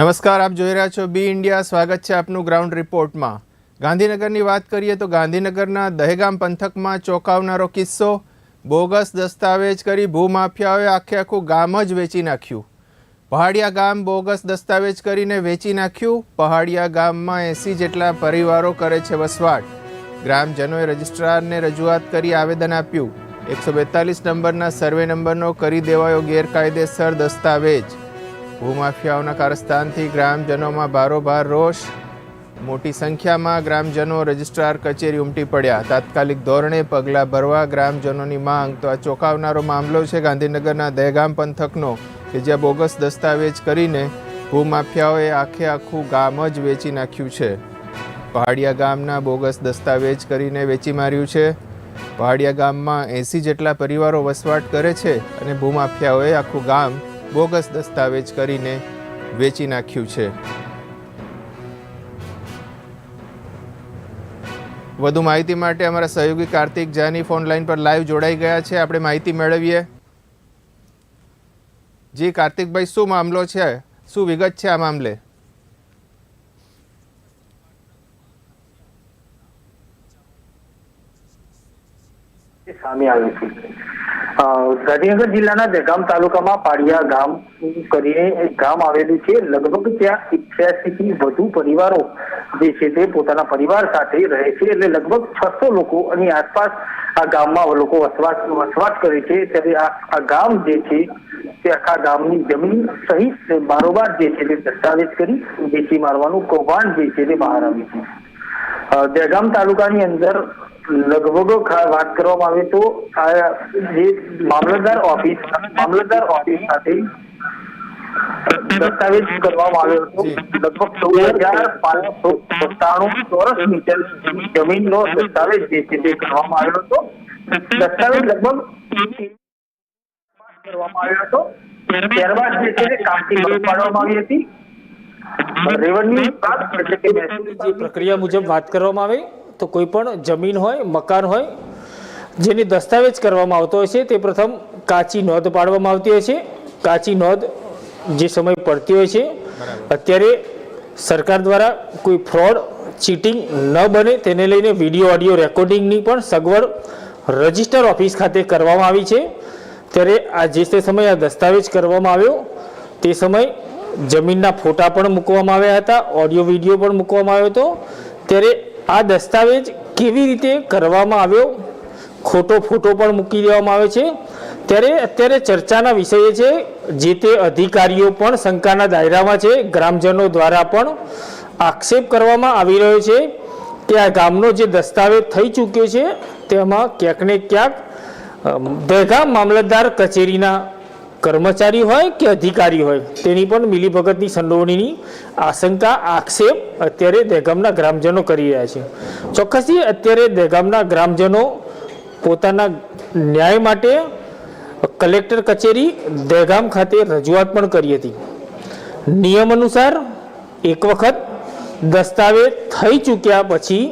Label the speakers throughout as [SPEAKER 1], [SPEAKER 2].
[SPEAKER 1] નમસ્કાર, આપ જોઈ રહ્યા છો બી ઇન્ડિયા. સ્વાગત છે આપનું ગ્રાઉન્ડ રિપોર્ટમાં. ગાંધીનગરની વાત કરીએ તો ગાંધીનગરના દહેગામ પંથકમાં ચોંકાવનારો કિસ્સો. બોગસ દસ્તાવેજ કરી ભૂમાફિયાઓએ આખે આખું ગામ જ વેચી નાખ્યું. પહાડિયા ગામ બોગસ દસ્તાવેજ કરીને વેચી નાખ્યું. પહાડિયા ગામમાં એંસી જેટલા પરિવારો કરે છે વસવાટ. ગ્રામજનોએ રજિસ્ટ્રારને રજૂઆત કરી આવેદન આપ્યું. એકસો બેતાલીસ નંબરના સર્વે નંબરનો કરી દેવાયો ગેરકાયદેસર દસ્તાવેજ. ભૂમાફિયાઓના કારસ્તાનથી ગ્રામજનોમાં બારોબાર રોષ. મોટી સંખ્યામાં ગ્રામજનો રજિસ્ટ્રાર કચેરી ઉમટી પડ્યા. તાત્કાલિક ધોરણે પગલાં ભરવા ગ્રામજનોની માંગ. તો આ ચોંકાવનારો મામલો છે ગાંધીનગરના દહેગામ પંથકનો, કે જ્યાં બોગસ દસ્તાવેજ કરીને ભૂમાફિયાઓએ આખે આખું ગામ જ વેચી નાખ્યું છે. પહાડિયા ગામના બોગસ દસ્તાવેજ કરીને વેચી માર્યું છે. પહાડિયા ગામમાં એંસી જેટલા પરિવારો વસવાટ કરે છે અને ભૂમાફિયાઓએ આખું ગામ બોગસ દસ્તાવેજ કરીને વેચી નાખ્યું છે. વધુ માહિતી માટે અમારા સહયોગી કાર્તિક જાની ફોન લાઈન પર લાઈવ જોડાઈ ગયા છે. આપણે માહિતી મેળવીએ. જી, કાર્તિકભાઈ, શું મામલો છે? શું વિગત છે આ મામલે?
[SPEAKER 2] સામે આવ્યું છે. ગાંધીનગર જિલ્લાના દહેગામ તાલુકામાં પાડિયા ગામ કરીને એક ગામ આવેલું છે. લગભગ ત્યાં ઇઠ્યાસી થી વધુ પરિવારો જે છે તે પોતાના પરિવાર સાથે રહે છે એટલે લગભગ છસો લોકો અને આસપાસ આ ગામમાં લોકો વસવાટ વસવાટ કરે છે. ત્યારે આ ગામ જે છે તે આખા ગામની જમીન સહિત બારોબાર જે છે તે દસ્તાવેજ કરી વેચી મારવાનું કૌભાંડ જે છે તે બહાર આવ્યું છે. દહેગામ તાલુકાની અંદર લગભગ વાત કરવામાં આવે તો આ જે મામલતદાર ઓફિસ મામલતદાર ઓફિસ સાથે દસ્તાવેજ કરવામાં આવ્યો હતો. લગભગ ચૌદ હજાર પાંચસો સત્તાણું ચોરસ મીટર જમીનનો દસ્તાવેજ જે છે તે કરવામાં આવ્યો હતો. દસ્તાવેજ લગભગ કરવામાં આવ્યો હતો. ત્યારબાદ જે છે તે કામથી પાડવામાં આવી હતી. રેવન્યુ વિભાગ એટલે કે
[SPEAKER 3] જે પ્રક્રિયા મુજબ વાત કરવામાં આવે? તો કોઈ પણ જમીન હોય મકાન હોય જેની દસ્તાવેજ કરવામાં આવતો હોય છે તે પ્રથમ કાચી નોંધ પાડવામાં આવતી હોય છે. કાચી નોંધ જે સમય પડતી હોય છે અત્યારે સરકાર દ્વારા કોઈ ફ્રોડ ચીટિંગ ન બને તેને લઈને વીડિયો ઓડિયો રેકોર્ડિંગની પણ સગવડ રજિસ્ટર ઓફિસ ખાતે કરવામાં આવી છે. ત્યારે આ જે તે સમયે આ દસ્તાવેજ કરવામાં આવ્યો તે સમય જમીનના ફોટા પણ મૂકવામાં આવ્યા હતા ઓડિયો વીડિયો પણ મૂકવામાં આવ્યો હતો. ત્યારે આ દસ્તાવેજ કેવી રીતે કરવામાં આવ્યો? ખોટો ફોટો પણ મૂકી દેવામાં આવે છે. ત્યારે અત્યારે ચર્ચાના વિષય છે, જે તે અધિકારીઓ પણ શંકાના દાયરામાં છે. ગ્રામજનો દ્વારા પણ આક્ષેપ કરવામાં આવી રહ્યો છે કે આ ગામનો જે દસ્તાવેજ થઈ ચૂક્યો છે, તેમાં ક્યાંક ને ક્યાંક દહેગામ મામલતદાર કચેરીના કર્મચારી હોય કે અધિકારી હોય, તેની પણ મિલીભગતની સંડોવણીની આશંકા, આક્ષેપ અત્યારે દહેગામના ગ્રામજનો કરી રહ્યા છે. ચોક્કસથી અત્યારે દહેગામના ગ્રામજનો પોતાના ન્યાય માટે કલેક્ટર કચેરી દહેગામ ખાતે રજૂઆત પણ કરી હતી. નિયમ અનુસાર એક વખત દસ્તાવેજ થઈ ચૂક્યા પછી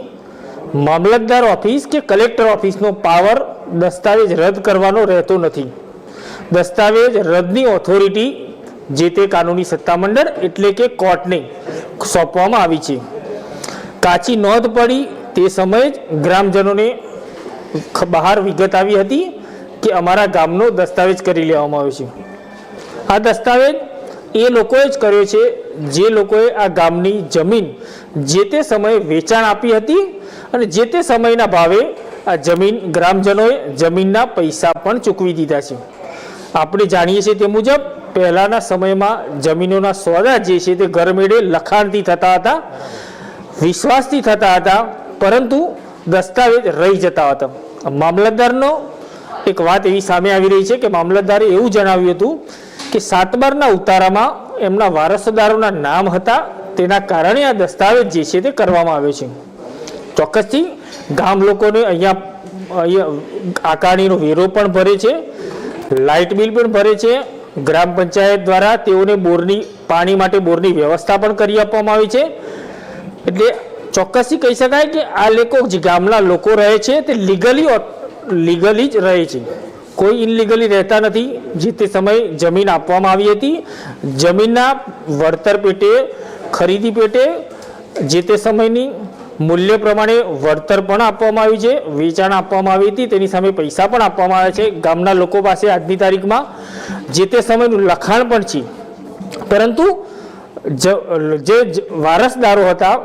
[SPEAKER 3] મામલતદાર ઓફિસ કે કલેક્ટર ઓફિસનો પાવર દસ્તાવેજ રદ કરવાનો રહેતો નથી. દસ્તાવેજ રદની ઓથોરિટી જે તે કાનૂની સત્તામંડળ એટલે કે કોર્ટને સોંપવામાં આવી છે. કાચી નોંધ પડી તે સમયે જ ગ્રામજનોને બહાર વિગત આવી હતી કે અમારા ગામનો દસ્તાવેજ કરી લેવામાં આવ્યો છે. આ દસ્તાવેજ એ લોકોએ જ કર્યો છે, જે લોકોએ આ ગામની જમીન જે તે સમયે વેચાણ આપી હતી અને જે તે સમયના ભાવે આ જમીન ગ્રામજનોએ જમીનના પૈસા પણ ચૂકવી દીધા છે. આપણે જાણીએ છીએ તે મુજબ પહેલાંના સમયમાં જમીનોના સોદા જે છે તે ઘરમેળે લખાણથી થતા હતા, વિશ્વાસથી થતા હતા, પરંતુ દસ્તાવેજ રહી જતા હતા. મામલતદારનો એક વાત એવી સામે આવી રહી છે કે મામલતદારે એવું જણાવ્યું હતું કે સાતબારના ઉતારામાં એમના વારસદારોના નામ હતા, તેના કારણે આ દસ્તાવેજ જે છે તે કરવામાં આવ્યો છે. ચોક્કસથી ગામ લોકોને અહીંયા અહીંયા આકારણીનો વેરો પણ ભરે છે. લાઇટ બિલ પણ ભરે છે. ગ્રામ પંચાયત દ્વારા તેઓને બોરની, પાણી માટે બોરની વ્યવસ્થા પણ કરી આપવામાં આવી છે. એટલે ચોક્કસથી કહી શકાય કે આ લોકો જે ગામના લોકો રહે છે, તે લીગલી લીગલી જ રહે છે. કોઈ ઇનલીગલી રહેતા નથી. જે તે સમયે જમીન આપવામાં આવી હતી. જમીનના વળતર પેટે, ખરીદી પેટે, જે તે સમયની મૂલ્ય પ્રમાણે વળતર પણ આપવામાં આવ્યું છે, વેચાણ આપવામાં આવી હતી, તેની સામે પૈસા પણ આપવામાં આવ્યા છે. ગામના લોકો પાસે આજની તારીખમાં જે તે સમયનું લખાણ પણ છે. પરંતુ જ- વારસદારો હતા,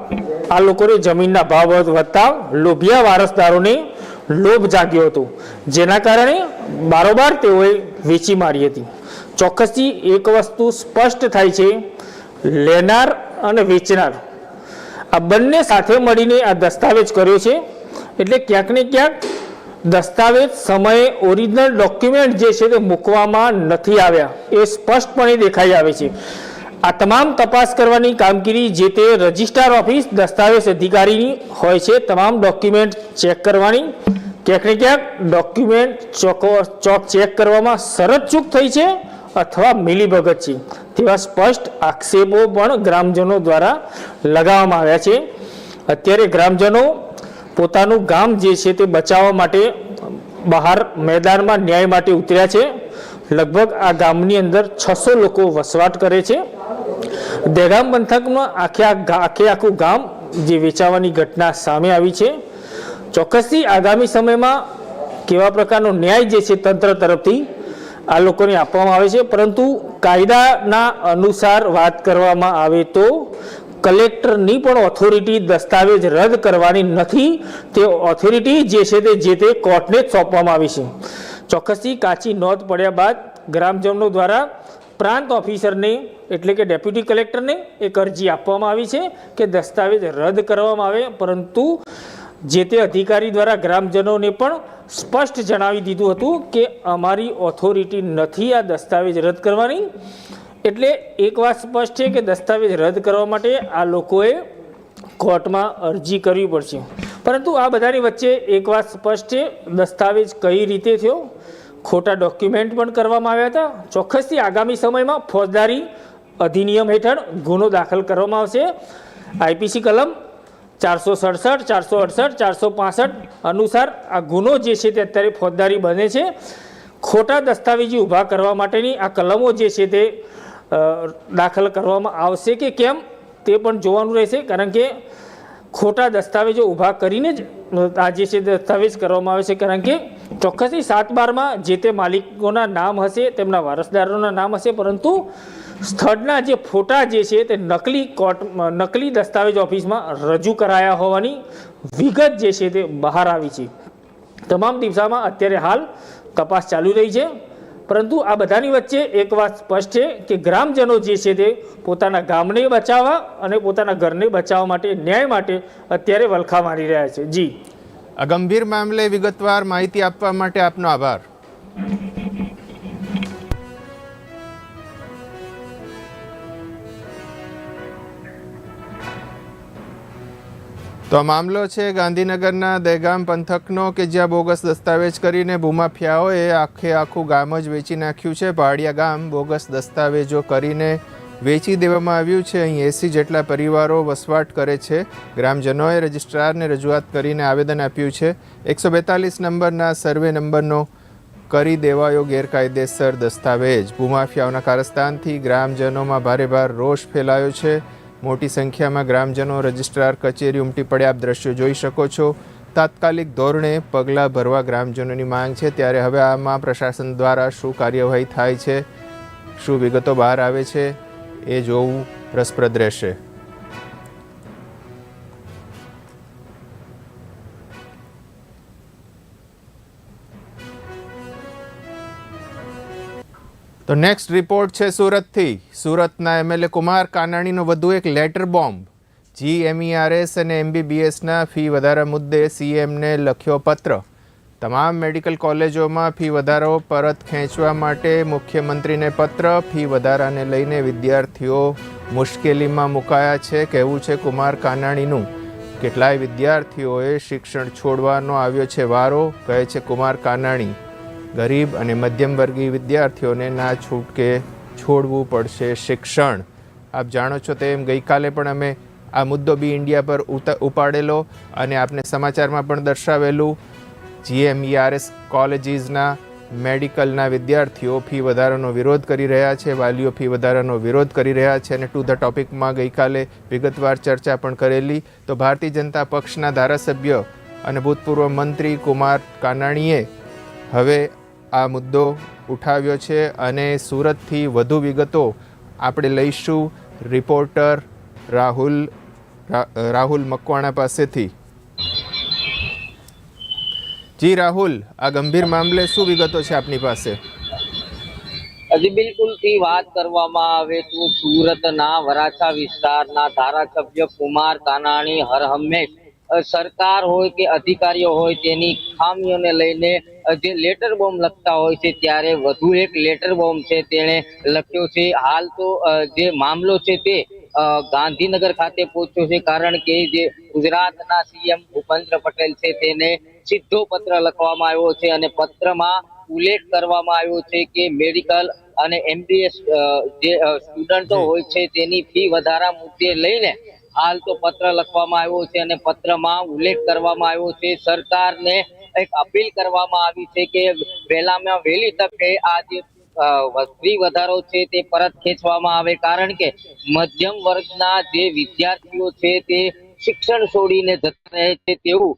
[SPEAKER 3] આ લોકોને જમીનના ભાવ વધતા લોભિયા વારસદારોને લોભ જાગ્યો હતો, જેના કારણે બારોબાર તેઓએ વેચી મારી હતી. ચોક્કસથી એક વસ્તુ સ્પષ્ટ થાય છે, લેનાર અને વેચનાર. આ બંને સાથે મળીને આ દસ્તાવેજ કર્યો છે. એટલે ક્યાંક ને ક્યાંક દસ્તાવેજ સમયે ઓરિજિનલ ડોક્યુમેન્ટ જે છે તે મૂકવામાં નથી આવ્યા. એ સ્પષ્ટપણે દેખાઈ આવે છે. આ તમામ તપાસ કરવાની કામગીરી જે તે રજિસ્ટ્રાર ઓફિસ દસ્તાવેજ અધિકારીની હોય છે, તમામ ડોક્યુમેન્ટ ચેક કરવાની. ક્યાંક ને ક્યાંક ડોક્યુમેન્ટ ચોકો ચોક કરવામાં શરત ચૂક થઈ છે. અથવા મિલીભગત છે. તેવા સ્પષ્ટ આક્ષેપો પણ ગ્રામજનો દ્વારા લગાવવામાં આવ્યા છે. અત્યારે ગ્રામજનો પોતાનું ગામ જે છે તે બચાવવા માટે બહાર મેદાનમાં ન્યાય માટે ઉતર્યા છે. લગભગ આ ગામની અંદર છસો લોકો વસવાટ કરે છે. દહેગામ પંથકમાં આખે આખે આખું ગામ જે વેચાવાની ઘટના સામે આવી છે. ચોક્કસથી આગામી સમયમાં કેવા પ્રકારનો ન્યાય જે છે તંત્ર તરફથી આ લોકોને આપવામાં આવે છે. પરંતુ કાયદાના અનુસાર વાત કરવામાં આવે તો કલેક્ટરની પણ ઓથોરિટી દસ્તાવેજ રદ કરવાની નથી. તે ઓથોરિટી જે છે તે, જે તે કોર્ટને જ સોંપવામાં આવી છે. ચોક્કસથી કાચી નોંધ પડ્યા બાદ ગ્રામજનો દ્વારા પ્રાંત ઓફિસરને, એટલે કે ડેપ્યુટી કલેક્ટરને એક અરજી આપવામાં આવી છે કે દસ્તાવેજ રદ કરવામાં આવે. પરંતુ જે તે અધિકારી દ્વારા ગ્રામજનોને પણ સ્પષ્ટ જણાવી દીધું હતું કે અમારી ઓથોરિટી નથી આ દસ્તાવેજ રદ કરવાની. એટલે એક વાત સ્પષ્ટ છે કે દસ્તાવેજ રદ કરવા માટે આ લોકોએ કોર્ટમાં અરજી કરવી પડશે. પરંતુ આ બધાની વચ્ચે એક વાત સ્પષ્ટ છે, દસ્તાવેજ કઈ રીતે થયો? ખોટા ડોક્યુમેન્ટ પણ કરવામાં આવ્યા હતા. ચોક્કસથી આગામી સમયમાં ફોજદારી અધિનિયમ હેઠળ ગુનો દાખલ કરવામાં આવશે. આઈપીસી કલમ ચારસો સડસઠ, ચારસો અડસઠ, ચારસો પાસઠ અનુસાર આ ગુનો જે છે તે અત્યારે ફોજદારી બને છે. ખોટા દસ્તાવેજી ઊભા કરવા માટેની આ કલમો જે છે તે દાખલ કરવામાં આવશે કે કેમ તે પણ જોવાનું રહેશે. કારણ કે ખોટા દસ્તાવેજો ઊભા કરીને જ આ જે છે દસ્તાવેજ કરવામાં આવે છે. કારણ કે ચોક્કસથી સાત બારમાં જે તે માલિકોના નામ હશે, તેમના વારસદારોના નામ હશે, પરંતુ સ્થળના જે ફોટા જે છે તે નકલી કોર્ટ નકલી દસ્તાવેજ ઓફિસમાં રજૂ કરાયા હોવાની વિગત જે છે તે બહાર આવી છે. તમામ દિવસામાં અત્યારે હાલ તપાસ ચાલુ રહી છે. પરંતુ આ બધાની વચ્ચે એક વાત સ્પષ્ટ છે કે ગ્રામજનો જે છે તે પોતાના ગામને બચાવવા અને પોતાના ઘરને બચાવવા માટે ન્યાય માટે અત્યારે વલખા મારી રહ્યા છે. જી.
[SPEAKER 1] આ ગંભીર મામલે વિગતવાર માહિતી આપવા માટે આપનો આભાર. તો આ મામલો છે ગાંધીનગરના દહેગામ પંથકનો કે જ્યાં બોગસ દસ્તાવેજ કરીને ભૂમાફિયાઓએ આખે આખું ગામ જ વેચી નાખ્યું છે. પહાડિયા ગામ બોગસ દસ્તાવેજો કરીને વેચી દેવામાં આવ્યું છે. અહીં એસી જેટલા પરિવારો વસવાટ કરે છે. ગ્રામજનોએ રજિસ્ટ્રારને રજૂઆત કરીને આવેદન આપ્યું છે. એકસો બેતાલીસ નંબરના સર્વે નંબરનો કરી દેવાયો ગેરકાયદેસર દસ્તાવેજ. ભૂમાફિયાઓના કારસ્તાનથી ગ્રામજનોમાં ભારે ભાર રોષ ફેલાયો છે. મોટી સંખ્યામાં ગ્રામજનો રજિસ્ટ્રાર કચેરી ઉમટી પડ્યા. આપ દ્રશ્યો જોઈ શકો છો. તાત્કાલિક ધોરણે પગલાં ભરવા ગ્રામજનોની માંગ છે. ત્યારે હવે આમાં પ્રશાસન દ્વારા શું કાર્યવાહી થાય છે? શું વિગતો બહાર આવે છે? એ જોવું રસપ્રદ રહેશે. તો નેક્સ્ટ રિપોર્ટ છે સુરતથી. સુરતના એમએલએ કુમાર કાનાણીનો વધુ એક લેટર બોમ્બ જીએમઈઆરએસ અને એમબીબીએસના ફી વધારા મુદ્દે સીએમને લખ્યો પત્ર. તમામ મેડિકલ કોલેજોમાં ફી વધારો, પરત ખેંચવા માટે મુખ્યમંત્રીને પત્ર, ફી વધારાને લઈને વિદ્યાર્થીઓ મુશ્કેલીમાં મુકાયા છે. કહેવું છે કુમાર કાનાણીનું. કેટલાય વિદ્યાર્થીઓએ શિક્ષણ છોડવાનો આવ્યો છે વારો, કહે છે કુમાર કાનાણી. ગરીબ અને મધ્યમ વર્ગીય વિદ્યાર્થીઓને ના છૂટકે છોડવું પડશે શિક્ષણ. આપ જાણો છો તેમ ગઈકાલે પણ અમે આ મુદ્દો બી ઇન્ડિયા પર ઉપાડેલો અને આપને સમાચારમાં પણ દર્શાવેલું જીએમઈઆરએસ કોલેજીસના મેડિકલના વિદ્યાર્થીઓ ફી વધારાનો વિરોધ કરી રહ્યા છે, વાલીઓ ફી વધારાનો વિરોધ કરી રહ્યા છે અને ટુ ધ ટોપિકમાં ગઈકાલે વિગતવાર ચર્ચા પણ કરેલી. તો ભારતીય જનતા પક્ષના ધારાસભ્ય અને ભૂતપૂર્વ મંત્રી કુમાર કાનાણીએ હવે આ મુદ્દો ઉઠાવ્યો છે અને સુરતથી વધુ વિગતો આપણે લઈશું. રિપોર્ટર રાહુલ રાહુલ મકવાણા પાસેથી. જી, રાહુલ, આ ગંભીર મામલે શું વિગતો છે આપની પાસે?
[SPEAKER 4] હજી બિલકુલથી વાત કરવામાં આવે તો સુરતના વરાછા વિસ્તારના ધારાસભ્ય કુમાર કાનાણી હર હંમેશ સરકાર હોય કે અધિકારીઓ હોય તેની ખામીઓને લઈને જે લેટર બોમ્બ લખતા હોય છે ત્યારે વધુ એક લેટર બોમ્બ છે તેણે લખ્યો છે. હાલ તો જે મામલો છે તે ગાંધીનગર ખાતે પહોંચ્યો છે કારણ કે જે ગુજરાતના સીએમ ભૂપેન્દ્ર પટેલ છે તેને સીધો પત્ર લખવામાં આવ્યો છે અને પત્રમાં ઉલ્લેખ કરવામાં આવ્યો છે કે મેડિકલ અને એમબીએસ જે સ્ટુડન્ટો હોય છે તેની ફી વધારા મુદ્દે લઈને હાલ તો પત્ર લખવામાં આવ્યો છે અને પત્રમાં ઉલ્લેખ કરવામાં આવ્યો છે. સરકારને એક અપીલ કરવામાં આવી છે કે વહેલામાં વહેલી તકે આ જે ફી વધારો છે તે પરત ખેંચવામાં આવે. કારણ કે મધ્યમ વર્ગના જે વિદ્યાર્થીઓ છે તે શિક્ષણ છોડીને જતા રહે છે તેવું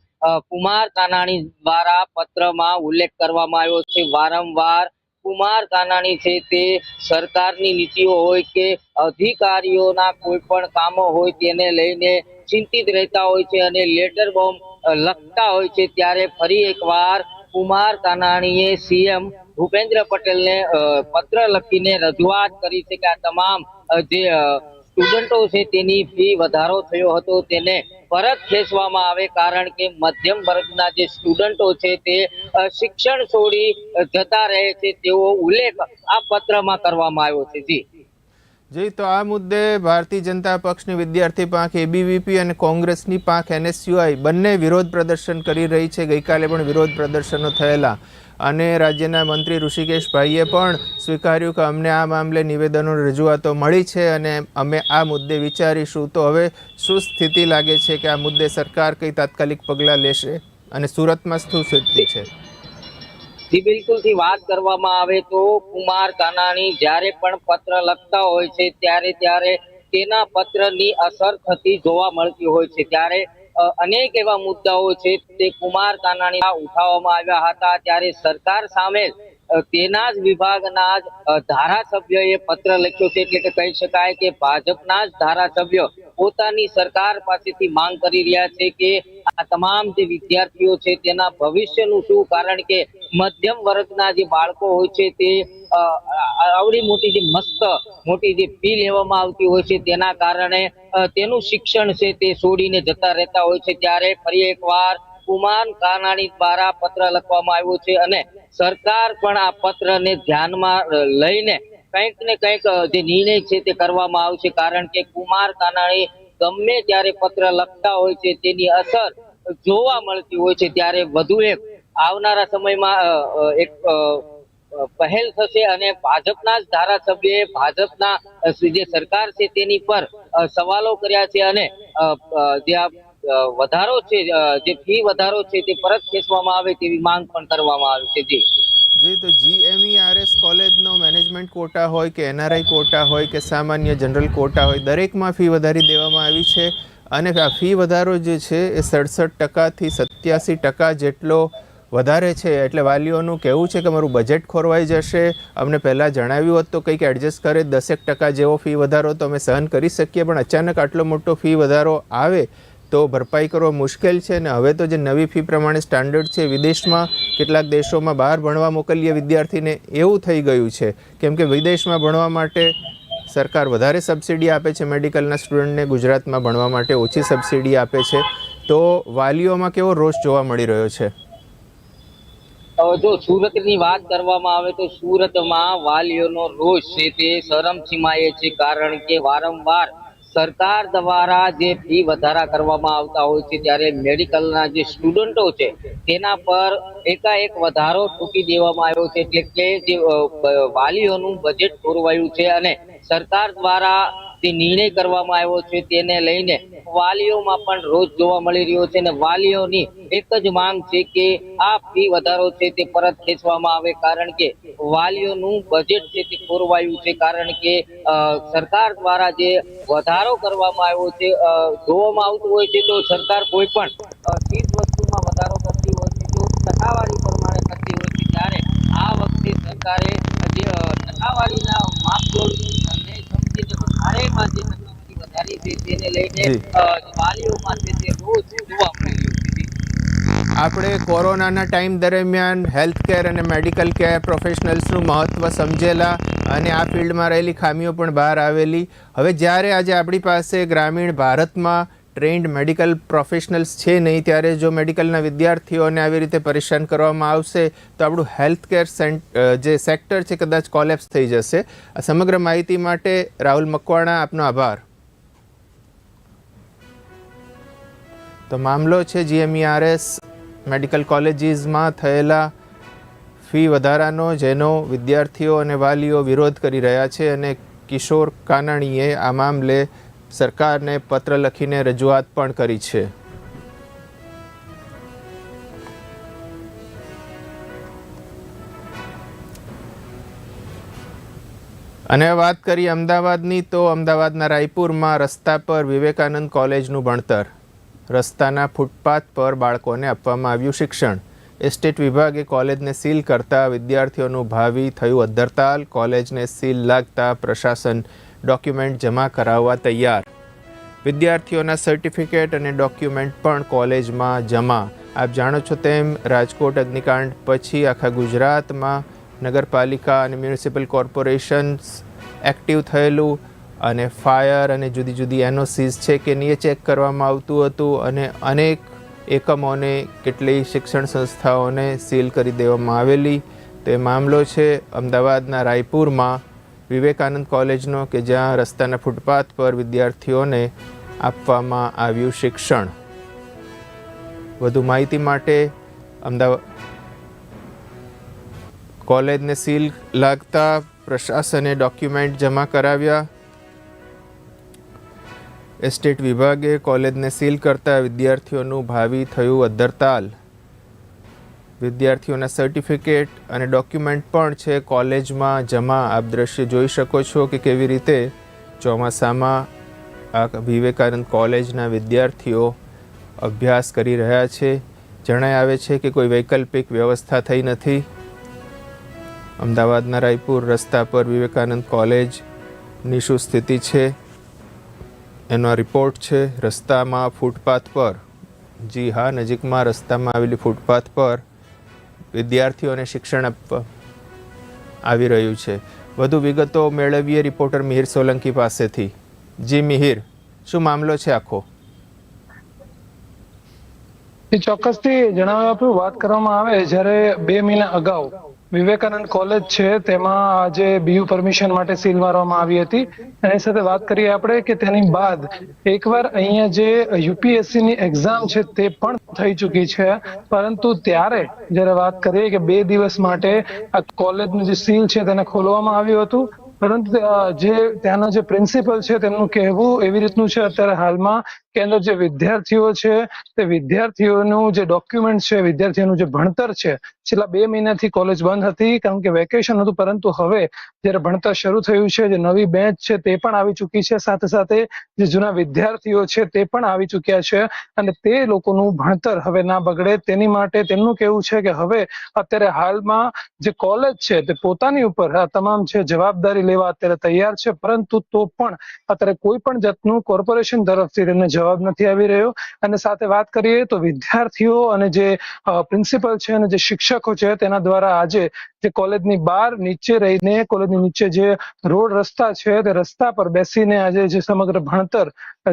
[SPEAKER 4] કુમાર કાનાણી દ્વારા પત્રમાં ઉલ્લેખ કરવામાં આવ્યો છે. વારંવાર કુમાર કાનાણી છે તે સરકારની નીતિઓ હોય કે અધિકારીઓના કોઈ પણ કામો હોય તેને લઈને ચિંતિત રહેતા હોય છે અને લેટર બોમ્બ લખતા હોય છે. ત્યારે ફરી એકવાર કુમાર કાનાણીએ સીએમ ભૂપેન્દ્ર પટેલને પત્ર લખીને રજૂઆત કરી છે કે આ તમામ જે સ્ટુડન્ટો છે તેની ફી વધારો થયો હતો તેને પરત ખેંચવામાં આવે કારણ કે મધ્યમ વર્ગના જે સ્ટુડન્ટો છે તે શિક્ષણ છોડી જતા રહે છે તેવો ઉલ્લેખ આ પત્રમાં કરવામાં આવ્યો છે. જી.
[SPEAKER 1] જી, તો આ મુદ્દે ભારતીય જનતા પક્ષની વિદ્યાર્થી પાંખ એબીવીપી અને કોંગ્રેસની પાંખ એનએસયુઆઈ બંને વિરોધ પ્રદર્શન કરી રહી છે. ગઈકાલે પણ વિરોધ પ્રદર્શનો થયેલા. અને રાજ્યના મંત્રી ઋષિકેશભાઈએ પણ સ્વીકાર્યું કે અમને આ મામલે નિવેદનો રજૂઆતો મળી છે અને અમે આ મુદ્દે વિચારીશું. તો હવે શું સ્થિતિ લાગે છે કે આ મુદ્દે સરકાર કઈ તાત્કાલિક પગલાં લેશે અને સુરતમાં શું સ્થિતિ છે?
[SPEAKER 4] જી વાત કરવામાં આવે તો કુમાર કાનાણી જ્યારે પણ પત્ર લખતા હોય છે, ત્યારે ત્યારે તેના પત્રની અસર થતી જોવા મળતી હોય છે. ત્યારે અનેક એવા મુદ્દાઓ છે તે કુમાર કાનાણી ઉઠાવવામાં આવ્યા હતા. ત્યારે સરકાર સામે તેના જ વિભાગના જ ધારાસભ્યએ પત્ર લખ્યો છે એટલે કે કહી શકાય કે ભાજપના જ ધારાસભ્ય પોતાની સરકાર પાસેથી માંગ કરી રહ્યા છે કે આ તમામ જે વિદ્યાર્થીઓ છે તેના ભવિષ્યનું શું? કારણ કે મધ્યમ વર્ગના જે બાળકો હોય છે તે આવડી મોટી જે મસ્ત, મોટી જે ફી લેવામાં આવતી હોય છે તેના કારણે તેનું શિક્ષણ છે તે છોડીને જતા રહેતા હોય છે. ત્યારે ફરી એકવાર કુમાર કાનાણી દ્વારા પત્ર લખવામાં આવ્યો છે અને સરકાર પણ આ પત્રને ધ્યાનમાં લઈને કંઈક ને કંઈક જે નિર્ણય છે તે કરવામાં આવશે. કારણ કે કુમાર કાનાણી ગમે ત્યારે પત્ર લખતા હોય છે, તેની અસર જોવા મળતી હોય છે, ત્યારે વધુ એક આવનારા સમયમાં એક પહેલ થશે અને ભાજપના જ ધારાસભ્યએ ભાજપના, જે સરકાર છે તેની પર સવાલો કર્યા છે અને જે વધારો છે જે ફી વધારો છે તે પરત ખેંચવામાં આવે તેવી માંગ પણ કરવામાં આવી છે. જી.
[SPEAKER 1] જી, તો જીએમઈઆરએસ કોલેજનો મેનેજમેન્ટ કોટા હોય કે એનઆરઆઈ કોટા હોય કે સામાન્ય જનરલ કોટા હોય, દરેકમાં ફી વધારી દેવામાં આવી છે. અને આ ફી વધારો જે છે એ સડસઠ ટકાથી સત્યાસી ટકા જેટલો વધારે છે. એટલે વાલીઓનું કહેવું છે કે મારું બજેટ ખોરવાઈ જશે. અમને પહેલાં જણાવ્યું હોત તો કંઈક એડજસ્ટ કરે, દસેક ટકા જેવો ફી વધારો તો અમે સહન કરી શકીએ, પણ અચાનક આટલો મોટો ફી વધારો આવે તો ભરપાઈ કરવો મુશ્કેલ છે ને હવે તો જે નવી ફી પ્રમાણે સ્ટાન્ડર્ડ છે, વિદેશમાં કેટલાક દેશોમાં બહાર ભણવા મોકલીએ વિદ્યાર્થીને એવું થઈ ગયું છે. કેમ કે વિદેશમાં ભણવા માટે સરકાર વધારે સબસિડી આપે છે, મેડિકલના સ્ટુડન્ટને ગુજરાતમાં ભણવા માટે ઓછી સબસિડી આપે છે. તો વાલીઓમાં કેવો રોષ જોવા મળી રહ્યો છે?
[SPEAKER 4] જો સુરતની વાત કરવામાં આવે તો સુરતમાં વાલીઓનો રોષ છે તે શરમસીમાએ છે, કારણ કે વારંવાર સરકાર દ્વારા જે ફી વધારા કરવામાં આવતા હોય છે ત્યારે મેડિકલના જે સ્ટુડન્ટો છે, તેના પર એકાએક વધારો ચૂકી દેવામાં આવ્યો છે, એટલે કે જે વાલીઓનું બજેટ ખોરવાયું છે અને સરકાર દ્વારા જે નિર્ણય કરવામાં આવ્યો છે તેને લઈને વાલીઓમાં પણ રોજ જોવા મળી રહ્યો છે અને વાલીઓની એક જ માંગ છે કે આ ફી વધારો છે તે પરત ખેંચવામાં આવે કારણ કે વાલીઓનું બજેટ છે તે ખોરવાયું છે કારણ કે સરકાર દ્વારા જે વધારો કરવામાં આવ્યો છે જોવામાં આવતું હોય છે તો સરકાર કોઈ પણ ચીજ વસ્તુમાં વધારો કરતી હોય છે તો ટકાવારી પ્રમાણે કરતી હોય છે. ત્યારે આ વખતે સરકારે જે ટકાવારીના માપદંડને સમજીને વધારેમાં જે ટકાવારી વધારી
[SPEAKER 1] જી.
[SPEAKER 4] રોજ જોવા મળી
[SPEAKER 1] આપણે કોરોનાના ટાઈમ દરમિયાન હેલ્થ કેર અને મેડિકલ કેર પ્રોફેશનલ્સનું મહત્ત્વ સમજેલા અને આ ફિલ્ડમાં રહેલી ખામીઓ પણ બહાર આવેલી. હવે જ્યારે આજે આપણી પાસે ગ્રામીણ ભારતમાં ટ્રેન્ડ મેડિકલ પ્રોફેશનલ્સ છે નહીં ત્યારે જો મેડિકલના વિદ્યાર્થીઓને આવી રીતે પરેશાન કરવામાં આવશે તો આપણું હેલ્થ કેર જે સેક્ટર છે કદાચ કોલેપ્સ થઈ જશે. આ સમગ્ર માહિતી માટે રાહુલ મકવાણા આપનો આભાર. તો મામલો છે જીએમઈઆરએસ મેડિકલ કોલેજીસમાં થયેલા ફી વધારાનો, જેનો વિદ્યાર્થીઓ અને વાલીઓ વિરોધ કરી રહ્યા છે અને કિશોર કાનાણીએ આ મામલે સરકારને પત્ર લખીને રજૂઆત પણ કરી છે. અને વાત કરીએ અમદાવાદની, તો અમદાવાદના રાયપુરમાં રસ્તા પર વિવેકાનંદ કોલેજનું ભણતર. રસ્તાના ફૂટપાથ પર બાળકોને આપવામાં આવ્યું શિક્ષણ. એસ્ટેટ વિભાગે કોલેજને સીલ કરતા વિદ્યાર્થીઓનું ભાવિ થયું અદ્ધરતાલ. કોલેજને સીલ લાગતા પ્રશાસન ડોક્યુમેન્ટ જમા કરાવવા તૈયાર. વિદ્યાર્થીઓના સર્ટિફિકેટ અને ડોક્યુમેન્ટ પણ કોલેજમાં જમા. આપ જાણો છો તેમ, રાજકોટ, અગ્નિકાંડ પછી આખા ગુજરાતમાં નગરપાલિકા અને મ્યુનિસિપલ કોર્પોરેશન્સ એક્ટિવ થયેલું. અને ફાયર અને જુદી જુદી એનઓસીસ છે કે નહીં ચેક કરવામાં આવતું હતું અને અનેક એકમોને કેટલી શિક્ષણ સંસ્થાઓને સીલ કરી દેવામાં આવેલી. તે મામલો છે અમદાવાદના રાયપુરમાં વિવેકાનંદ કોલેજનો કે જ્યાં રસ્તાના ફૂટપાથ પર વિદ્યાર્થીઓને આપવામાં આવ્યું શિક્ષણ. વધુ માહિતી માટે અમદાવાદ કોલેજને સીલ લાગતા પ્રશાસને ડોક્યુમેન્ટ જમા કરાવ્યા. એસ્ટેટ વિભાગે કોલેજને સીલ કરતા વિદ્યાર્થીઓનું ભાવિ થયું અદ્ધરતાલ વિદ્યાર્થીઓના સર્ટિફિકેટ અને ડોક્યુમેન્ટ પણ છે કોલેજમાં જમા. આપ દ્રશ્ય જોઈ શકો છો કે કેવી રીતે ચોમાસામાં આ વિવેકાનંદ કોલેજના વિદ્યાર્થીઓ અભ્યાસ કરી રહ્યા છે. જણાય આવે છે કે કોઈ વૈકલ્પિક વ્યવસ્થા થઈ નથી. અમદાવાદના રાયપુર રસ્તા પર વિવેકાનંદ કોલેજની શું સ્થિતિ છે? એનો રિપોર્ટ છે, રસ્તામાં ફૂટપાથ પર. જી હા, નજીકમાં રસ્તામાં આવેલી ફૂટપાથ પર વિદ્યાર્થીઓને શિક્ષણ આપવા આવી રહ્યું છે. વધુ વિગતો મેળવીએ રિપોર્ટર મિહિર સોલંકી પાસેથી. જી મિહિર, શું મામલો છે આખો?
[SPEAKER 5] ચોક્કસથી જણાવ્યા આપ્યું વાત કરવામાં આવે જ્યારે બે મહિના અગાઉ વિવેકાનંદ કોલેજ છે, તેમાં આજે બીયુ પરમિશન માટે સીલ મારવામાં આવી હતી. એની સાથે વાત કરીએ આપણે કે તેની બાદ એકવાર અહીંયા જે યુપીએસસી ની એક્ઝામ છે તે પણ થઈ ચૂકી છે. પરંતુ ત્યારે જ્યારે વાત કરીએ કે બે દિવસ માટે આ કોલેજનું જે સીલ છે તેને ખોલવામાં આવ્યું હતું. પરંતુ જે ત્યાંના જે પ્રિન્સિપલ છે, તેમનું કહેવું એવી રીતનું છે. અત્યારે હાલમાં કે જે વિદ્યાર્થીઓ છે, તે વિદ્યાર્થીઓનું જે ડોક્યુમેન્ટ છે, વિદ્યાર્થીઓનું જે ભણતર છે, છેલ્લા બે મહિનાથી કોલેજ બંધ હતી, કારણ કે વેકેશન હતું, પરંતુ હવે જ્યારે ભણતર શરૂ થયું છે, જે નવી બેચ છે, તે પણ આવી ચૂકી છે. સાથે સાથે જે જૂના વિદ્યાર્થીઓ છે, તે પણ આવી ચૂક્યા છે. અને તે લોકોનું ભણતર હવે ના બગડે. તેની માટે તેમનું કહેવું છે કે હવે અત્યારે હાલમાં જે કોલેજ છે, તે પોતાની ઉપર આ તમામ છે, જવાબદારી લેવા અત્યારે તૈયાર છે. પરંતુ તો પણ અત્યારે કોઈ પણ જાતનું કોર્પોરેશન તરફથી તેમને જવાબ નથી આવી રહ્યો. અને સાથે વાત કરીએ તો વિદ્યાર્થીઓ અને જે પ્રિન્સિપલ છે અને જે શિક્ષકો છે તેના દ્વારા આજે જે કોલેજની બહાર નીચે રહીને, કોલેજની નીચે જે રોડ રસ્તા છે તે રસ્તા પર બેસીને આજે જે સમગ્ર ભણતર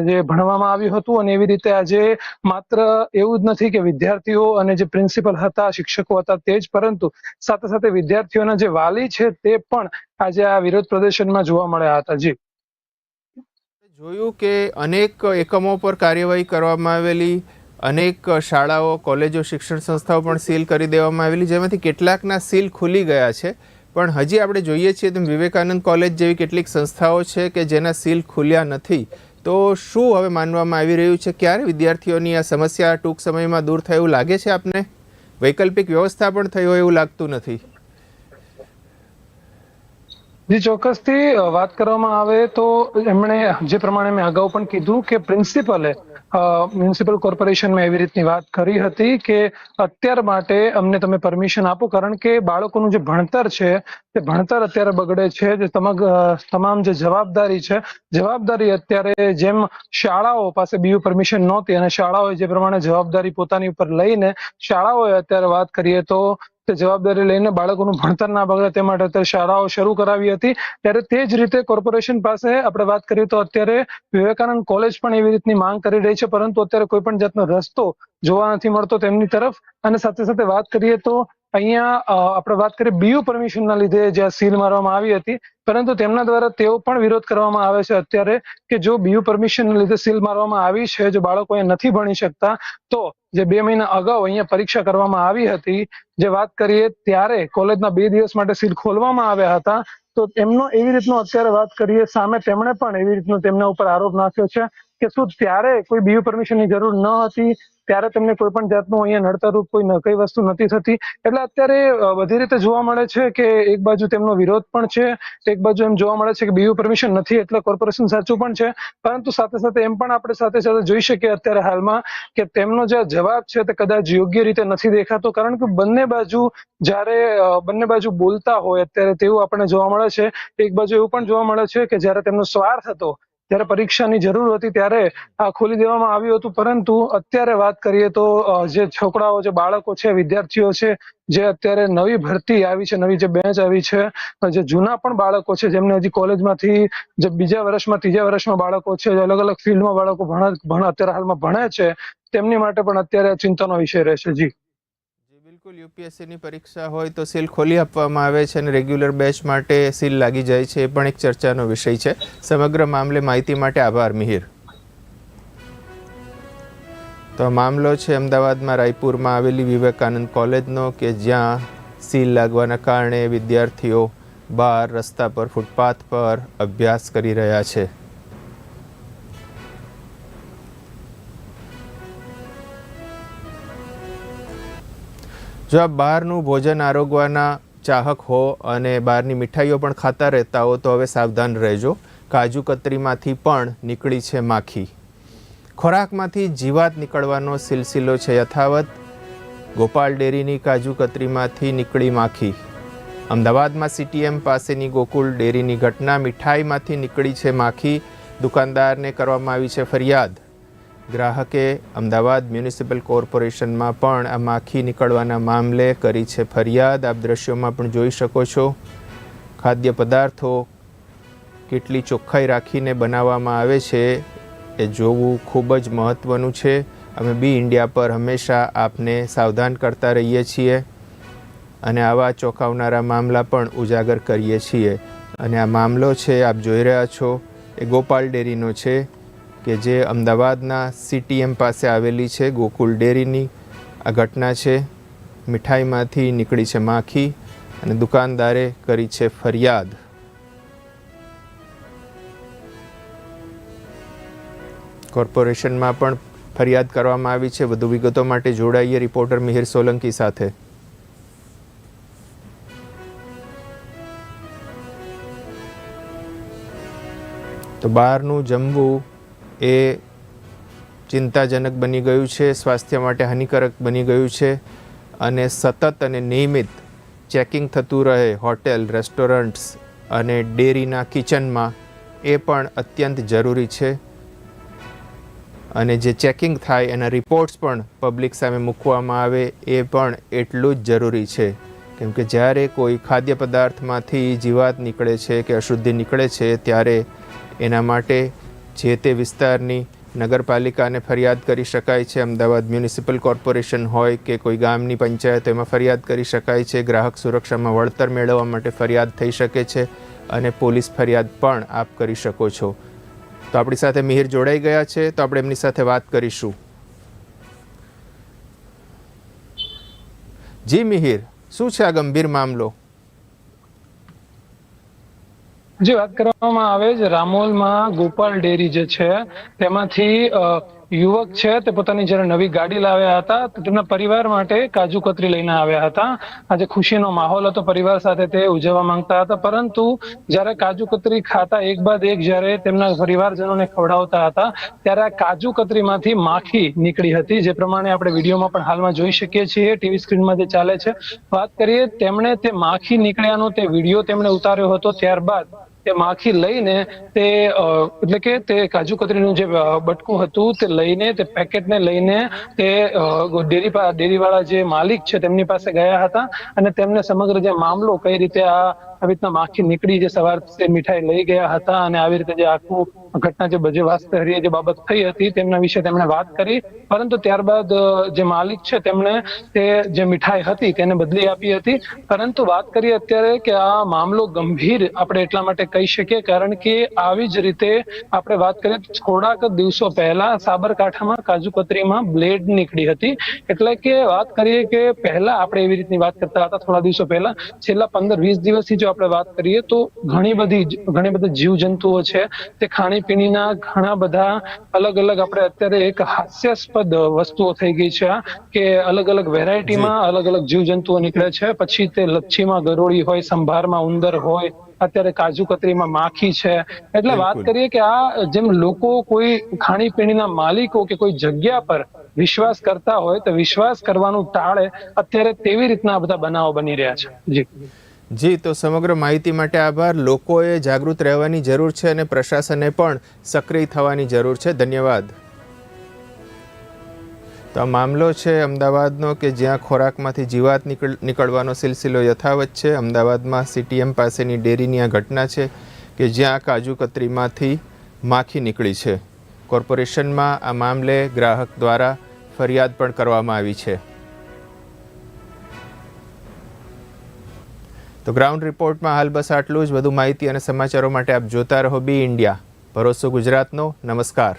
[SPEAKER 5] જે ભણવામાં આવ્યું હતું. અને એવી રીતે આજે માત્ર એવું જ નથી કે વિદ્યાર્થીઓ અને જે પ્રિન્સિપલ હતા, શિક્ષકો હતા તે જ, પરંતુ સાથે સાથે વિદ્યાર્થીઓના જે વાલી છે તે પણ આજે આ વિરોધ પ્રદર્શનમાં જોવા મળ્યા હતા. જી.
[SPEAKER 1] જોયું કે અનેક એકમો પર કાર્યવાહી કરવામાં આવેલી, અનેક શાળાઓ, કોલેજો, શિક્ષણ સંસ્થાઓ પણ સીલ કરી દેવામાં આવેલી, જેમાંથી કેટલાકના સીલ ખુલી ગયા છે. પણ હજી આપણે જોઈએ છીએ તેમ વિવેકાનંદ કોલેજ જેવી કેટલીક સંસ્થાઓ છે કે જેના સીલ ખુલ્યા નથી. તો શું હવે માનવામાં આવી રહ્યું છે? ક્યારે વિદ્યાર્થીઓની આ સમસ્યા ટૂંક સમયમાં દૂર થાય એવું લાગે છે આપને? વૈકલ્પિક વ્યવસ્થા પણ થઈ હોય એવું લાગતું નથી.
[SPEAKER 5] જી, ચોક્કસથી વાત કરવામાં આવે તો એમણે જે પ્રમાણે મેં અગાઉ પણ કીધું કે પ્રિન્સિપલે મ્યુનિસિપલ કોર્પોરેશનમાં એવી રીતની વાત કરી હતી કે અત્યાર માટે અમને તમે પરમિશન આપો, કારણ કે બાળકોનું જે ભણતર છે તે ભણતર અત્યારે બગડે છે જે. તમામ જે જવાબદારી છે, જવાબદારી અત્યારે જેમ શાળાઓ પાસે બીયુ પરમિશન નહોતી અને શાળાઓએ જે પ્રમાણે જવાબદારી પોતાની ઉપર લઈને શાળાઓએ અત્યારે વાત કરીએ તો તે જવાબદારી લઈને બાળકોનું ભણતર ના બગડે તે માટે અત્યારે શાળાઓ શરૂ કરાવી હતી. ત્યારે તે જ રીતે કોર્પોરેશન પાસે આપણે વાત કરીએ તો અત્યારે વિવેકાનંદ કોલેજ પણ એવી રીતની માંગ કરી રહી છે, પરંતુ અત્યારે કોઈ પણ જાતનો રસ્તો જોવા નથી મળતો તેમની તરફ. અને સાથે સાથે વાત કરીએ તો અહીંયા આપણે વાત કરીએ બીયુ પરમિશન ના લીધે જ્યાં સીલ મારવામાં આવી હતી, પરંતુ તેમના દ્વારા તેઓ પણ વિરોધ કરવામાં આવે છે. અત્યારે કે જો બીયુ પરમિશન ના લીધે સીલ મારવામાં આવી છે, જો બાળકો અહીંયા નથી ભણી શકતા, તો જે બે મહિના અગાઉ અહીંયા પરીક્ષા કરવામાં આવી હતી, જે વાત કરીએ ત્યારે કોલેજના બે દિવસ માટે સીલ ખોલવામાં આવ્યા હતા, તો એમનો એવી રીતનો અત્યારે વાત કરીએ, સામે તેમણે પણ એવી રીતનો તેમના ઉપર આરોપ નાખ્યો છે. કે શું ત્યારે કોઈ બીયુ પરમિશનની જરૂર ન હતી? ત્યારે તેમને કોઈ પણ જાતનું અહીંયા નડતરરૂપ કોઈ નકઈ કઈ વસ્તુ નથી થતી. એટલે અત્યારે બધી રીતે જોવા મળે છે કે એક બાજુ તેમનો વિરોધ પણ છે, એક બાજુ એમ જોવા મળે છે કે બીયુ પરમિશન નથી એટલે કોર્પોરેશન સાચું પણ છે. પરંતુ સાથે સાથે એમ પણ આપણે સાથે સાથે જોઈ શકીએ અત્યારે હાલમાં કે તેમનો જે જવાબ છે તે કદાચ યોગ્ય રીતે નથી દેખાતો. કારણ કે બંને બાજુ જ્યારે બંને બાજુ બોલતા હોય અત્યારે તેવું આપણને જોવા મળે છે. એક બાજુ એવું પણ જોવા મળે છે કે જ્યારે તેમનો સ્વાર્થ હતો જ્યારે પરીક્ષાની જરૂર હતી ત્યારે આ ખોલી દેવામાં આવ્યું હતું. પરંતુ અત્યારે વાત કરીએ તો જે છોકરાઓ જે બાળકો છે, વિદ્યાર્થીઓ છે, જે અત્યારે નવી ભરતી આવી છે, નવી જે બેચ આવી છે જે જૂના પણ બાળકો છે, જેમને હજી કોલેજમાંથી, જે બીજા વર્ષમાં, ત્રીજા વર્ષમાં બાળકો છે અલગ અલગ ફિલ્ડમાં બાળકો ભણે, અત્યારે હાલમાં ભણે છે, તેમની માટે પણ અત્યારે ચિંતાનો વિષય રહેશે. જી.
[SPEAKER 1] બિલકુલ યુપીએસસીની પરીક્ષા હોય તો સીલ ખોલી આપવામાં આવે છે અને રેગ્યુલર બેચ માટે સીલ લાગી જાય છે. એ પણ એક ચર્ચાનો વિષય છે. સમગ્ર મામલે માહિતી માટે આભાર, મિહિર. તો મામલો છે અમદાવાદમાં રાયપુરમાં આવેલી વિવેકાનંદ કોલેજનો કે જ્યાં સીલ લાગવાના કારણે વિદ્યાર્થીઓ બહાર રસ્તા પર, ફૂટપાથ પર અભ્યાસ કરી રહ્યા છે. જો આપ બહારનું ભોજન આરોગવાના ચાહક હો અને બહારની મીઠાઈઓ પણ ખાતા રહેતા હો, તો હવે સાવધાન રહેજો. કાજુ કતરીમાંથી પણ નીકળી છે માખી. ખોરાકમાંથી જીવાત નીકળવાનો સિલસિલો છે યથાવત. ગોપાલ ડેરીની કાજુ કતરીમાંથી નીકળી માખી. અમદાવાદમાં સીટીએમ પાસેની ગોકુલ ડેરીની ઘટના મીઠાઈમાંથી નીકળી છે માખી. દુકાનદારને કરવામાં આવી છે ફરિયાદ. ગ્રાહકે અમદાવાદ મ્યુનિસિપલ કોર્પોરેશનમાં પણ આ માખી નીકળવાના મામલે કરી છે ફરિયાદ. આપ દ્રશ્યોમાં પણ જોઈ શકો છો. ખાદ્ય પદાર્થો કેટલી ચોખ્ખાઈ રાખીને બનાવવામાં આવે છે એ જોવું ખૂબ જ મહત્ત્વનું છે. અમે બી ઇન્ડિયા પર હંમેશા આપને સાવધાન કરતા રહીએ છીએ અને આવા ચોંકાવનારા મામલા પણ ઉજાગર કરીએ છીએ. અને આ મામલો છે, આપ જોઈ રહ્યા છો, એ ગોપાલ ડેરીનો છે. કે જે અમદાવાદના સીટીએમ પાસે આવેલી છે, ગોકુલ ડેરીની. આ ઘટના છે, મીઠાઈમાંથી નીકળી છે માખી અને દુકાનદારે કરી છે ફરિયાદ. કોર્પોરેશનમાં પણ ફરિયાદ કરવામાં આવી છે. વધુ વિગતો માટે જોડાઈએ રિપોર્ટર મિહિર સોલંકી સાથે. તો બહારનું જમવું એ ચિંતાજનક બની ગયું છે, સ્વાસ્થ્ય માટે હાનિકારક બની ગયું છે અને સતત અને નિયમિત ચેકિંગ થતું રહે હોટેલ, રેસ્ટોરન્ટ્સ અને ડેરીના કિચનમાં એ પણ અત્યંત જરૂરી છે. અને જે ચેકિંગ થાય એના રિપોર્ટ્સ પણ પબ્લિક સામે મૂકવામાં આવે એ પણ એટલું જ જરૂરી છે. કેમ કે જ્યારે કોઈ ખાદ્ય પદાર્થમાંથી જીવાત નીકળે છે કે અશુદ્ધિ નીકળે છે, ત્યારે એના માટે જે તે વિસ્તારની નગરપાલિકાને ફરિયાદ કરી શકાય છે. અમદાવાદ મ્યુનિસિપલ કોર્પોરેશન હોય કે કોઈ ગામની પંચાયત, એમાં ફરિયાદ કરી શકાય છે. ગ્રાહક સુરક્ષામાં વળતર મેળવવા માટે ફરિયાદ થઈ શકે છે અને પોલીસ ફરિયાદ પણ આપ કરી શકો છો. તો આપણી સાથે મિહિર જોડાઈ ગયા છે. તો આપણે એમની સાથે વાત કરીશું. જી મિહિર, શું છે આ ગંભીર મામલો?
[SPEAKER 5] જે વાત કરવામાં આવે છે રામોલમાં ગોપાલ ડેરી જે છે તેમાંથી અ, યુવક છે તે પોતાની જ્યારે નવી ગાડી લાવ્યા હતા, તો તેમના પરિવાર માટે કાજુ કતરી લઈને આવ્યા હતા. આજે ખુશીનો માહોલ હતો, પરિવાર સાથે તે ઉજવવા માંગતા હતા. પરંતુ જ્યારે કાજુ કતરી ખાતા એક બાદ એક, જ્યારે તેમના પરિવારજનોને ખવડાવતા હતા, ત્યારે આ કાજુ કતરીમાંથી માખી નીકળી હતી, જે પ્રમાણે આપણે વિડીયોમાં પણ હાલમાં જોઈ શકીએ છીએ. ટીવી સ્ક્રીનમાં જે ચાલે છે. વાત કરીએ, તેમણે તે માખી નીકળ્યાનો તે વીડિયો તેમણે ઉતાર્યો હતો ત્યારબાદ તે માખી લઈને તે એટલે કે તે કાજુ કતરીનું જે બટકું હતું તે લઈને, તે પેકેટને લઈને તે ડેરી ડેરીવાળા જે માલિક છે તેમની પાસે ગયા હતા અને તેમને સમગ્ર જે મામલો કઈ રીતે આ આવી રીતના માખી નીકળી જે સવાર મીઠાઈ લઈ ગયા હતા અને આવી રીતે જે આખું ઘટના જે બજે વાસ્તરીય જે બાબત થઈ હતી તેમના વિશે તેમણે વાત કરી. પરંતુ ત્યારબાદ જે માલિક છે તેમણે તે જે મીઠાઈ હતી તેને બદલી આપી હતી. પરંતુ વાત કરીએ અત્યારે કે આ મામલો ગંભીર આપણે એટલા માટે કહી શકીએ, કારણ કે આવી જ રીતે આપણે વાત કરીએ થોડાક દિવસો પહેલા સાબરકાંઠામાં કાજુ કતરીમાં બ્લેડ નીકળી હતી. એટલે કે વાત કરીએ કે પહેલા આપણે એવી રીતની વાત કરતા હતા થોડા દિવસો પહેલા. છેલ્લા પંદર વીસ દિવસથી જો આપણે વાત કરીએ તો ઘણી બધી ઘણી બધા જીવ જંતુઓ છે. તે ખાણીપીણીના ઘણા બધા અલગ અલગ આપણે અત્યારે એક હાસ્યાસ્પદ વસ્તુઓ થઈ ગઈ છે કે અલગ અલગ વેરાયટીમાં અલગ અલગ જીવ જંતુઓ નીકળે છે. પછી તે લચ્છીમાં ગરોળી હોય સંભારમાં ઉંદર હોય અત્યારે કાજુ કતરીમાં માખી છે. એટલે વાત કરીએ કે આ જેમ લોકો કોઈ ખાણીપીણીના માલિકો કે કોઈ જગ્યા પર વિશ્વાસ કરતા હોય તો વિશ્વાસ કરવાનું ટાળે અત્યારે તેવી રીતના બધા બનાવો બની રહ્યા છે. જી.
[SPEAKER 1] જી, તો સમગ્ર માહિતી માટે આભાર. લોકોએ જાગૃત રહેવાની જરૂર છે અને પ્રશાસને પણ સક્રિય થવાની જરૂર છે. ધન્યવાદ. તો આ મામલો છે અમદાવાદનો કે જ્યાં ખોરાકમાંથી જીવાત નીકળ, નીકળવાનો સિલસિલો યથાવત છે. અમદાવાદમાં સીટીએમ પાસેની ડેરીની આ ઘટના છે કે જ્યાં કાજુ કતરીમાંથી માખી નીકળી છે. કોર્પોરેશનમાં આ મામલે ગ્રાહક દ્વારા ફરિયાદ પણ કરવામાં આવી છે. તો ગ્રાઉન્ડ રિપોર્ટમાં હાલ બસ આટલું જ. વધુ માહિતી અને સમાચારો માટે આપ જોતા રહો બી ઇન્ડિયા. ભરોસો ગુજરાતનો. નમસ્કાર.